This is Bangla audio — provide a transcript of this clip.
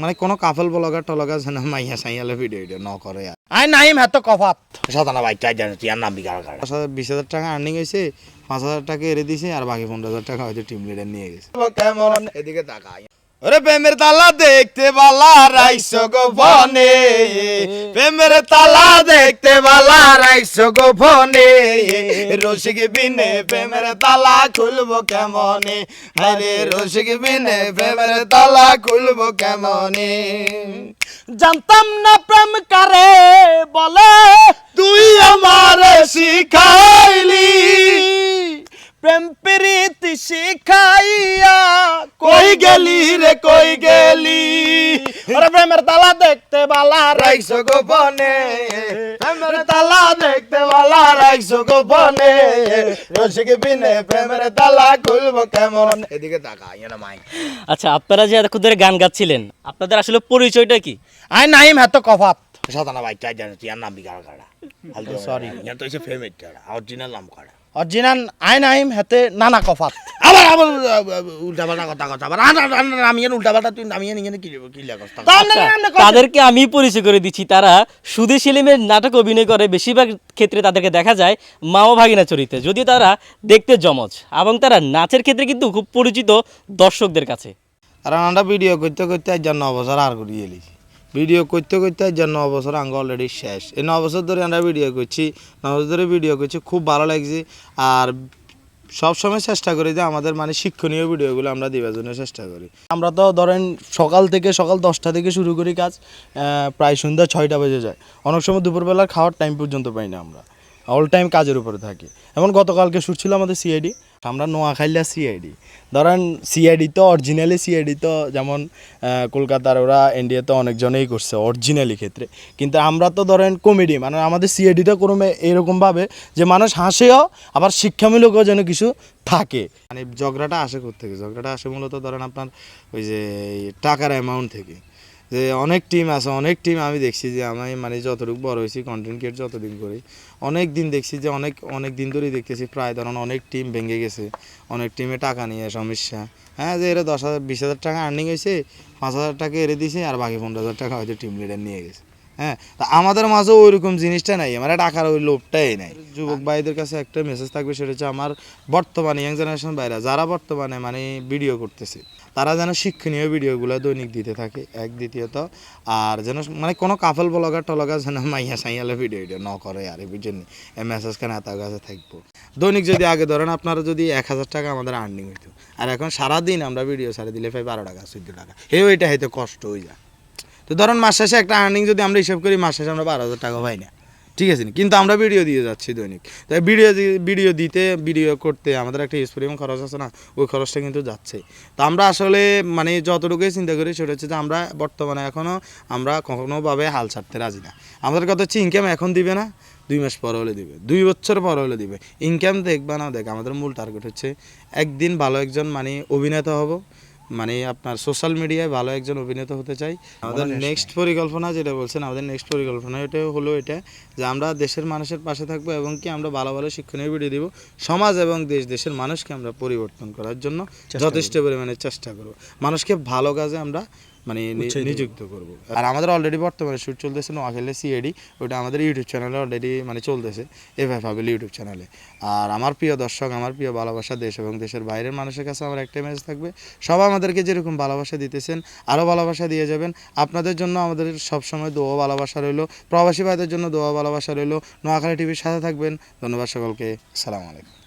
মানে কোনো কাফল ব্লগার টলগার যেন মাইয়া সাইয়ালে ভিডিও ভিডিও ন করে আর। আই নাইম হাত কফাত। সাতানা বাইক চাই জানো তুই আর নাম বিকার কার। বিশ হাজার টাকা আর্নিং হয়েছে পাঁচ হাজার টাকা এরে দিছে আর বাকি পনেরো হাজার টাকা হয়তো টিম লিডার নিয়ে গেছে। এদিকে তাকাই। ওরে প্রেমের তালা দেখতে বালা রাইছো গো বনে। প্রেমের তালা দেখতে বালা রাইছো গো বনে। রসিক বিনে প্রেমের তালা খুলবো কেমনে? আরে রসিক বিনে প্রেমের তালা খুলবো কেমনে? জানতাম না প্রেম কারে বলে। তুই আমার শিখাইলি। প্রেম প্রীতি শিখাইয়া কই গেলি রে কই গেলি? ওরে প্রেমের তালা দেখতে বালা রাইছো গোপনে। প্রেমের তালা দেখতে বালা রাইছো গোপনে। রসিক বিনে প্রেমের তালা খুলবো কেমন? এদিকে তাকা ইয়ে না মাই আচ্ছা আপনারা যে এতক্ষণ ধরে গান গাচ্ছিলেন আপনাদের আসলে পরিচয়টা কি? আই নাইম হাত কফাত। সাতানা বাইক চাই জানো তুই আর নাম বিকার কাড়া সরি তো এসে ফেমেট কাড়া অরিজিনাল নাম কাড়া অরিজিনাল আই নাইম হাতে নানা কফাত। আবার আবার উল্টা পাল্টা কথা কথা আবার। আমি উল্টা পাল্টা তুই নামিয়ে নিয়ে কি কি তাদেরকে আমি পরিচয় করে দিচ্ছি তারা সুদে সেলিমের নাটক অভিনয় করে বেশিরভাগ ক্ষেত্রে তাদেরকে দেখা যায় মামা ভাগিনা চরিত্রে। যদিও তারা দেখতে জমজ এবং তারা নাচের ক্ষেত্রে কিন্তু খুব পরিচিত দর্শকদের কাছে। আর আমরা ভিডিও করতে করতে আজ ন বছর আর করিয়ে এলিছি ভিডিও করতে করতে আজ ন বছর আঙ্গ অলরেডি শেষ। এই ন বছর ধরে আমরা ভিডিও করছি। ন বছর ধরে ভিডিও করছি। খুব ভালো লাগছে। আর সব সময় চেষ্টা করি যে আমাদের মানে শিক্ষণীয় ভিডিওগুলো আমরা দেওয়ার জন্য চেষ্টা করি। আমরা তো ধরেন সকাল থেকে সকাল দশটা থেকে শুরু করি কাজ প্রায় সন্ধ্যা ছয়টা বেজে যায়। অনেক সময় দুপুরবেলার খাওয়ার টাইম পর্যন্ত পাই না আমরা। অল টাইম কাজের উপরে থাকি। এমন গতকালকে শুট ছিল আমাদের সিআইডি আমরা নোয়াখাইলা সিআইডি ধরেন সিআইডি তো অরিজিনালি সিআইডি তো যেমন কলকাতার ওরা ইন্ডিয়াতে অনেকজনেই করছে অরিজিনালি ক্ষেত্রে। কিন্তু আমরা তো ধরেন কমেডি মানে আমাদের সিআইডিটা কোনো এরকমভাবে যে মানুষ হাসেও, আবার শিক্ষামূলকও যেন কিছু থাকে। মানে ঝগড়াটা আসে থেকে ঝগড়াটা আসে মূলত ধরেন আপনার ওই যে টাকার অ্যামাউন্ট থেকে। যে অনেক টিম আছে, অনেক টিম আমি দেখছি যে আমি মানে যতটুকু বড় হয়েছি কন্টেন্ট ক্রিয়েট যতদিন করি, অনেক দিন দেখছি যে অনেক অনেক দিন ধরেই দেখতেছি, প্রায় ধরুন অনেক টিম ভেঙে গেছে, অনেক টিমে টাকা নিয়ে সমস্যা হ্যাঁ যে এরা দশ হাজার, বিশ হাজার টাকা আর্নিং হয়েছে, পাঁচ হাজার টাকা এড়ে দিয়েছে, আর বাকি পনেরো হাজার টাকা হয়তো টিম লিডার নিয়ে গেছে। হ্যাঁ তা আমাদের মাঝে ওই রকম জিনিসটা নাই আমার টাকার ওই লোভটাই নাই। যুবক ভাইদের কাছে একটা মেসেজ থাকবে, সেটা হচ্ছে আমার বর্তমানে ইয়াং জেনারেশন ভাইরা, যারা বর্তমানে মানে ভিডিও করতেছে, তারা যেন শিক্ষণীয় ভিডিওগুলো দৈনিক দিতে থাকে, এক দ্বিতীয়ত, আর যেন মানে কোনো কাফল ব্লগার টলগার যেন মাইয়া সাইয়ালে ভিডিও ভিডিও ন করে, আর এই বুঝছেন এই মেসেজ কেন এত কাছে থাকব? দৈনিক যদি আগে ধরেন আপনারা যদি এক হাজার টাকা আমাদের আর্নিং হইতো, আর এখন সারাদিন আমরা ভিডিও ছাড়ে দিলে পাই বারো টাকা, চোদ্দ টাকা হে ওইটা হয়তো কষ্ট হয়ে যায়। তো ধরুন মাস শেষে একটা আর্নিং যদি আমরা হিসাব করি, মাস শেষে আমরা বারো হাজার টাকা পাই না। ঠিক আছে কিন্তু আমরা ভিডিও দিয়ে যাচ্ছি দৈনিক। তাই ভিডিও ভিডিও দিতে ভিডিও করতে আমাদের একটা এক্সপেরিমেন্ট খরচ আছে না, ওই খরচটা কিন্তু যাচ্ছে তো আমরা আসলে মানে যতটুকুই চিন্তা করি সেটা হচ্ছে যে আমরা বর্তমানে এখনও আমরা কখনোভাবে হাল ছাড়তে রাজি না। আমাদের কথা হচ্ছে ইনকাম এখন দিবে না, দুই মাস পর হলে দিবে, দুই বছর পর হলে দিবে। ইনকাম দেখবা না, দেখ আমাদের মূল টার্গেট হচ্ছে একদিন ভালো একজন মানে অভিনেতা হব মানে আপনার সোশ্যাল মিডিয়ায় ভালো একজন অভিনেতা হতে চাই। আমাদের নেক্সট পরিকল্পনা যেটা বলছেন আমাদের নেক্সট পরিকল্পনা এটা হলো এটা যে আমরা দেশের মানুষের পাশে থাকব এবং কি আমরা ভালো ভালো শিক্ষণীয় ভিডিও দিব সমাজ এবং দেশ দেশের মানুষকে আমরা পরিবর্তন করার জন্য যথেষ্ট পরিমাণে চেষ্টা করব। মানুষকে ভালো কাজে আমরা মানে নিযুক্ত করব। আর আমাদের অলরেডি বর্তমানে শুট চলতেছে নোয়াখালী সিএডি ওটা আমাদের ইউটিউব চ্যানেলে অলরেডি মানে চলতেছে এভাবে ফাবিল ইউটিউব চ্যানেলে আর আমার প্রিয় দর্শক আমার প্রিয় ভালোবাসা দেশ এবং দেশের বাইরের মানুষের কাছে আমার একটা মেসেজ থাকবে সবাই আমাদেরকে যেরকম ভালোবাসা দিতেছেন আরও ভালোবাসা দিয়ে যাবেন। আপনাদের জন্য আমাদের সবসময় দোয়া ভালোবাসা রইল প্রবাসী ভাইদের জন্য দোয়া ভালোবাসা রইল। নোয়াখালী টিভির সাথে থাকবেন। ধন্যবাদ সকলকে। আসসালামু আলাইকুম।